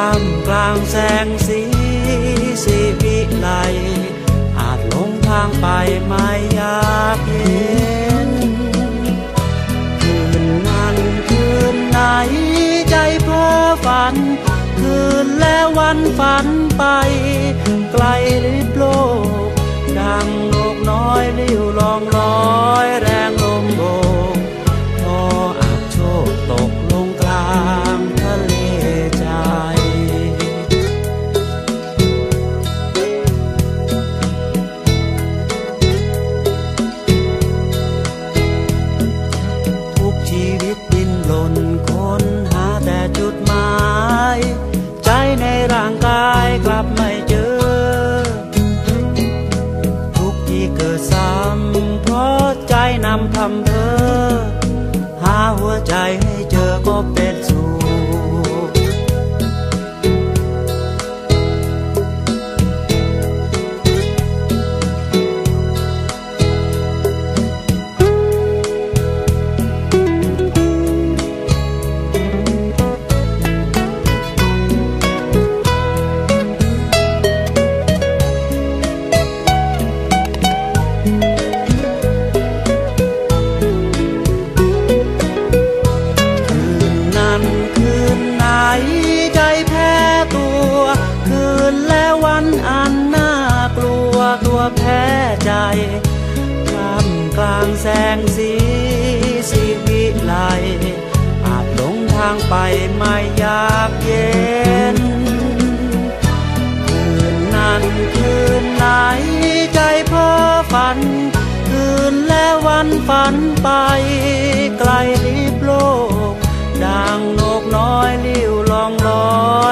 ามกลางแสงสีสีวิไลอาจหลงทางไปไม่อยากเห็นคืนนั้นคืนไหนใจเพ้อฝัน คืนและววันฝันไป ไกลลิบโลก ใจนำพำเพอหาหัวใจ แสงสีสีวิไลอาจหลงทางไปไม่อยากเย็น คืนนั้นคืนไหนใจเพ้อฝัน คืนและวันฝันไป ไกลลิบโลกดังนกน้อยลิ้วลองลอย